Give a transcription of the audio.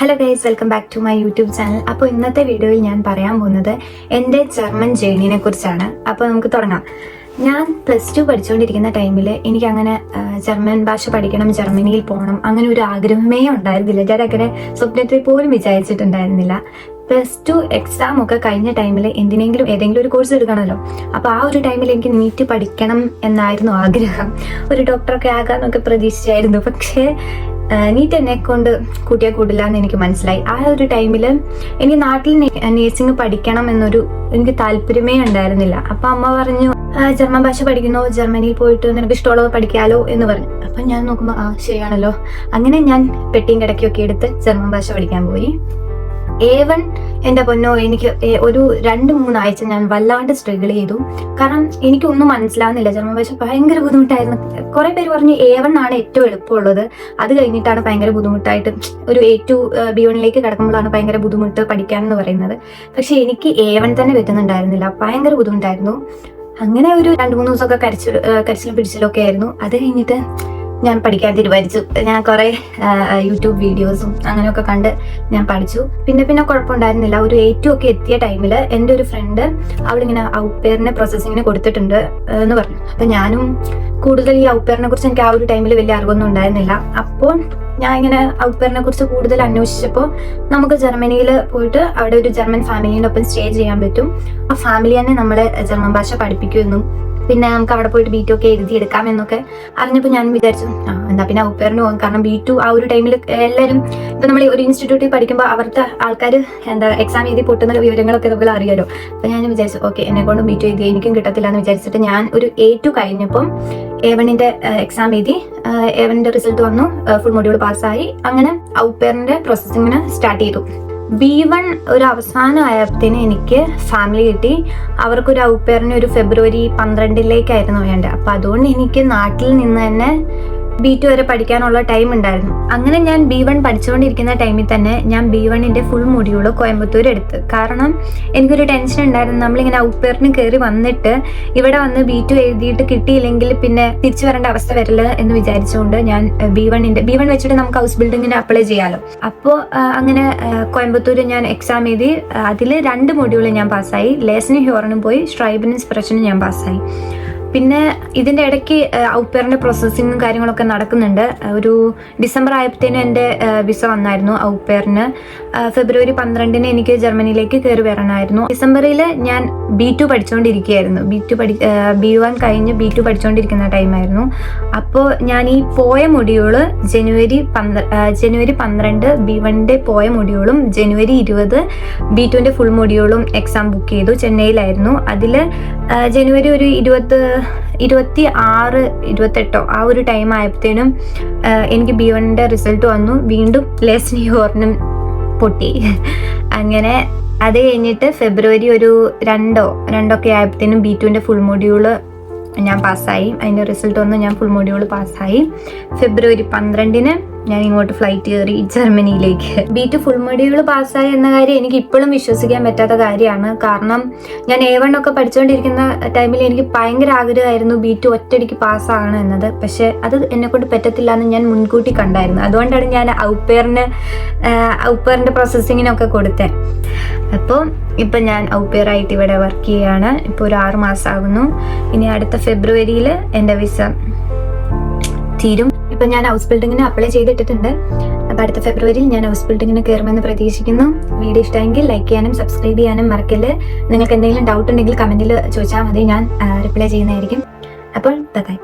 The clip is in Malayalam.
Hello guys welcome back to my YouTube channel അപ്പോൾ ഇന്നത്തെ വീഡിയോയിൽ ഞാൻ പറയാൻ പോകുന്നത് എന്റെ ജർമ്മൻ ജേണിനെ കുറിച്ചാണ്. അപ്പോൾ നമുക്ക് തുടങ്ങാം. ഞാൻ പ്ലസ് ടു പഠിച്ചുകൊണ്ടിരിക്കുന്ന ടൈമിൽ എനിക്ക് അങ്ങനെ ജർമ്മൻ ഭാഷ പഠിക്കണം ജർമ്മനിയിൽ പോകണം അങ്ങനെ ഒരു ആഗ്രഹമേ ഉണ്ടായിരുന്നില്ല. ഞാൻ അങ്ങനെ സ്വപ്നത്തിൽ പോലും വിചാരിച്ചിട്ടുണ്ടായിരുന്നില്ല. പ്ലസ് ടു എക്സാം ഒക്കെ കഴിഞ്ഞ ടൈമിൽ എന്തിനെങ്കിലും ഏതെങ്കിലും ഒരു കോഴ്സ് എടുക്കണമല്ലോ. അപ്പോൾ ആ ഒരു ടൈമിൽ എനിക്ക് നീറ്റ് പഠിക്കണം എന്നായിരുന്നു ആഗ്രഹം. ഒരു ഡോക്ടറൊക്കെ ആകാമെന്നൊക്കെ പ്രതീക്ഷിച്ചായിരുന്നു. പക്ഷേ നീറ്റ് എന്നെ കൊണ്ട് കൂട്ടിയാൽ കൂടില്ല എന്ന് എനിക്ക് മനസ്സിലായി. ആ ഒരു ടൈമിൽ എനിക്ക് നാട്ടിൽ നേഴ്സിംഗ് പഠിക്കണം എന്നൊരു എനിക്ക് താല്പര്യമേ ഉണ്ടായിരുന്നില്ല. അപ്പൊ അമ്മ പറഞ്ഞു ജർമ്മൻ ഭാഷ പഠിക്കുന്നോ? ജർമ്മനിയിൽ പോയിട്ട് നിനക്ക് ഇഷ്ടമുള്ളത് പഠിക്കാലോ എന്ന് പറഞ്ഞു. അപ്പൊ ഞാൻ നോക്കുമ്പോൾ ആ ശരിയാണല്ലോ. അങ്ങനെ ഞാൻ പെട്ടിയും കിടക്കിയൊക്കെ എടുത്ത് ജർമ്മൻ ഭാഷ പഠിക്കാൻ പോയി. എ വൺ എന്റെ പൊന്നോ എനിക്ക് ഒരു രണ്ട് മൂന്നാഴ്ച ഞാൻ വല്ലാണ്ട് സ്ട്രഗിൾ ചെയ്തു. കാരണം എനിക്കൊന്നും മനസ്സിലാവുന്നില്ല. ജർമ്മൻ ഭാഷ ഭയങ്കര ബുദ്ധിമുട്ടായിരുന്നു. കുറേ പേര് പറഞ്ഞു എ വൺ ആണ് ഏറ്റവും എളുപ്പമുള്ളത്. അത് കഴിഞ്ഞിട്ടാണ് ഭയങ്കര ബുദ്ധിമുട്ടായിട്ട് ഒരു എ ടു ബി വണ്ണിലേക്ക് കിടക്കുമ്പോഴാണ് ഭയങ്കര ബുദ്ധിമുട്ട് പഠിക്കാൻ എന്ന് പറയുന്നത്. പക്ഷെ എനിക്ക് എ വൺ തന്നെ പറ്റുന്നുണ്ടായിരുന്നില്ല. ഭയങ്കര ബുദ്ധിമുട്ടായിരുന്നു. അങ്ങനെ ഒരു രണ്ട് മൂന്ന് ദിവസമൊക്കെ കരച്ചിൽ കരച്ചിലും പിടിച്ചിലും ഒക്കെ ആയിരുന്നു. അത് കഴിഞ്ഞിട്ട് ഞാൻ പഠിക്കാൻ തീരുമാനിച്ചു. ഞാൻ കുറെ യൂട്യൂബ് വീഡിയോസും അങ്ങനെയൊക്കെ കണ്ട് ഞാൻ പഠിച്ചു. പിന്നെ പിന്നെ കുഴപ്പമുണ്ടായിരുന്നില്ല. ഒരു ഏറ്റവും ഒക്കെ എത്തിയ ടൈമിൽ എന്റെ ഒരു ഫ്രണ്ട് അവളിങ്ങനെ ഔട്ട്പെയറിനെ പ്രോസസ്സിങ്ങിന് കൊടുത്തിട്ടുണ്ട് എന്ന് പറഞ്ഞു. അപ്പൊ ഞാനും കൂടുതൽ ഈ ഔട്ട്പെയറിനെ കുറിച്ച് എനിക്ക് ആ ഒരു ടൈമിൽ വലിയ അറിവൊന്നും ഉണ്ടായിരുന്നില്ല. അപ്പോൾ ഞാൻ ഇങ്ങനെ ഔട്ട്പെയറിനെ കുറിച്ച് കൂടുതൽ അന്വേഷിച്ചപ്പോൾ നമുക്ക് ജർമ്മനിയിൽ പോയിട്ട് അവിടെ ഒരു ജർമ്മൻ ഫാമിലിയുടെ ഒപ്പം സ്റ്റേ ചെയ്യാൻ പറ്റും. ആ ഫാമിലി തന്നെ നമ്മളെ ജർമ്മൻ ഭാഷ പഠിപ്പിക്കുമെന്നും പിന്നെ നമുക്ക് അവിടെ പോയിട്ട് ബി ടു ഒക്കെ എഴുതിയെടുക്കാം എന്നൊക്കെ അറിഞ്ഞപ്പോൾ ഞാൻ വിചാരിച്ചു ആ എന്നാ പിന്നെ ഉപ്പേറിന് പോകും. കാരണം ബി ടു ആ ഒരു ടൈമിൽ എല്ലാവരും ഇപ്പൊ നമ്മൾ ഒരു ഇൻസ്റ്റിറ്റ്യൂട്ടിൽ പഠിക്കുമ്പോൾ അവിടുത്തെ ആൾക്കാർ എന്താ എക്സാം എഴുതി പൊട്ടുന്ന വിവരങ്ങളൊക്കെ നമ്മൾ അറിയാലോ. അപ്പൊ ഞാൻ വിചാരിച്ചു ഓക്കെ എന്നെ കൊണ്ട് ബി ടു എഴുതി എനിക്കും കിട്ടത്തില്ല എന്ന് വിചാരിച്ചിട്ട് ഞാൻ ഒരു എ ടു കഴിഞ്ഞപ്പം എ വണ്ണിന്റെ എക്സാം എഴുതി എ വണ്ണിന്റെ റിസൾട്ട് വന്നു ഫുൾ മൊഡ്യൂൾ പാസ്സായി അങ്ങനെ ഔപ്പേറിന്റെ പ്രോസസ്സിങ്ങിന് സ്റ്റാർട്ട് ചെയ്തു. ബി വൺ ഒരു അവസാനം ആയപ്പോഴത്തേന് എനിക്ക് ഫാമിലി കിട്ടി. അവർക്കൊരു ഔപ്പേറിന് ഒരു ഫെബ്രുവരി പന്ത്രണ്ടിലേക്കായിരുന്നു വേണ്ടത്. അപ്പം അതുകൊണ്ട് എനിക്ക് നാട്ടിൽ നിന്ന് തന്നെ ബി ടു വരെ പഠിക്കാനുള്ള ടൈം ഉണ്ടായിരുന്നു. അങ്ങനെ ഞാൻ ബി വൺ പഠിച്ചുകൊണ്ടിരിക്കുന്ന ടൈമിൽ തന്നെ ഞാൻ ബി വണ്ണിന്റെ ഫുൾ മൊഡ്യൂൾ കോയമ്പത്തൂർ എടുത്ത് കാരണം എനിക്കൊരു ടെൻഷൻ ഉണ്ടായിരുന്നു. നമ്മളിങ്ങനെ ഔപ്പേറിന് കയറി വന്നിട്ട് ഇവിടെ വന്ന് ബി ടു എഴുതിയിട്ട് കിട്ടിയില്ലെങ്കിൽ പിന്നെ തിരിച്ചു വരേണ്ട അവസ്ഥ വരില്ല എന്ന് വിചാരിച്ചുകൊണ്ട് ഞാൻ ബി വണ്ണിന്റെ ബി വൺ വെച്ചിട്ട് നമുക്ക് ഹൗസ് ബിൽഡിങ്ങിന് അപ്ലൈ ചെയ്യാലോ. അപ്പോൾ അങ്ങനെ കോയമ്പത്തൂർ ഞാൻ എക്സാം എഴുതി അതിൽ രണ്ട് മൊഡ്യൂൾ ഞാൻ പാസ്സായി ലേസനും ഹ്യൂറിനും പോയി സ്ട്രൈബിനും സ്പ്രഷനും ഞാൻ പാസ്സായി പിന്നെ ഇതിന്റെ ഇടയ്ക്ക് ഔപ്പേറിന്റെ പ്രോസസ്സിങ്ങും കാര്യങ്ങളൊക്കെ നടക്കുന്നുണ്ട്. ഒരു ഡിസംബർ ആയപ്പോഴത്തേനും എന്റെ വിസ വന്നായിരുന്നു ഔപ്പേറിന് ഫെബ്രുവരി പന്ത്രണ്ടിന് എനിക്ക് ജർമ്മനിയിലേക്ക് കയറി വരണമായിരുന്നു. ഡിസംബറിൽ ഞാൻ ബി ടു പഠിച്ചുകൊണ്ടിരിക്കുകയായിരുന്നു ബി ടു പഠി ബി വൺ കഴിഞ്ഞ് ബി ടു പഠിച്ചുകൊണ്ടിരിക്കുന്ന ടൈമായിരുന്നു. അപ്പോൾ ഞാൻ ഈ പോയ മൊഡ്യൂൾ ജനുവരി പന്ത്ര ജനുവരി പന്ത്രണ്ട് ബി വണ്ണിന്റെ പോയ മൊഡ്യൂളും ജനുവരി ഇരുപത് ബി ടുവിന്റെ ഫുൾ മൊഡ്യൂളും എക്സാം ബുക്ക് ചെയ്തു ചെന്നൈയിലായിരുന്നു. അതിൽ ജനുവരി ഒരു ഇരുപത് ഇരുപത്തി ആറ് ഇരുപത്തെട്ടോ ആ ഒരു ടൈം ആയപ്പോഴത്തേനും എനിക്ക് ബി വണ്ണിന്റെ റിസൾട്ട് വന്നു. വീണ്ടും ലേസൺ യോറിനും പൊട്ടി. അങ്ങനെ അത് കഴിഞ്ഞിട്ട് ഫെബ്രുവരി ഒരു രണ്ടോ രണ്ടൊക്കെ ആയപ്പോഴത്തേനും ബി ടുവിന്റെ ഫുൾ മൊഡ്യൂൾ ഞാൻ പാസ്സായി അതിന്റെ റിസൾട്ട് വന്ന് ഞാൻ ഫുൾ മൊഡ്യൂൾ പാസ്സായി ഫെബ്രുവരി പന്ത്രണ്ടിന് ഞാൻ ഇങ്ങോട്ട് ഫ്ലൈറ്റ് കയറി ജർമ്മനിയിലേക്ക്. ബി ടു ഫുൾ മൊഡ്യൂൾ പാസ്സായി എന്ന കാര്യം എനിക്ക് ഇപ്പോഴും വിശ്വസിക്കാൻ പറ്റാത്ത കാര്യമാണ്. കാരണം ഞാൻ എ വൺ ഒക്കെ പഠിച്ചുകൊണ്ടിരിക്കുന്ന ടൈമിൽ എനിക്ക് ഭയങ്കര ആഗ്രഹമായിരുന്നു ബി ടു ഒറ്റയടിക്ക് പാസ്സാകണം എന്നത്. പക്ഷെ അത് എന്നെക്കൊണ്ട് പറ്റത്തില്ല എന്ന് ഞാൻ മുൻകൂട്ടി കണ്ടായിരുന്നു. അതുകൊണ്ടാണ് ഞാൻ ഔപ്പേറിന് ഔപ്പേറിന്റെ പ്രോസസ്സിങ്ങിനൊക്കെ കൊടുത്തത്. അപ്പോൾ ഇപ്പം ഞാൻ ഔപ്പയറായിട്ട് ഇവിടെ വർക്ക് ചെയ്യുകയാണ് ഇപ്പോൾ ഒരു ആറ് മാസം ആകുന്നു ഇനി അടുത്ത ഫെബ്രുവരിയിൽ എന്റെ വിസ തീരും. ഇപ്പൊ ഞാൻ ഹൗസ് ബിൽഡിങ്ങിന് അപ്ലൈ ചെയ്തിട്ടിട്ടുണ്ട്. അപ്പൊ അടുത്ത ഫെബ്രുവരിയിൽ ഞാൻ ഹൗസ് ബിൽഡിങ്ങിന് കയറുമെന്ന് പ്രതീക്ഷിക്കുന്നു. വീഡിയോ ഇഷ്ടമെങ്കിൽ ലൈക്ക് ചെയ്യാനും സബ്സ്ക്രൈബ് ചെയ്യാനും മറക്കല്ല്. നിങ്ങൾക്ക് എന്തെങ്കിലും ഡൗട്ട് ഉണ്ടെങ്കിൽ കമന്റിൽ ചോദിച്ചാൽ മതി. ഞാൻ റിപ്ലൈ ചെയ്യുന്നതായിരിക്കും. അപ്പോൾ ബൈ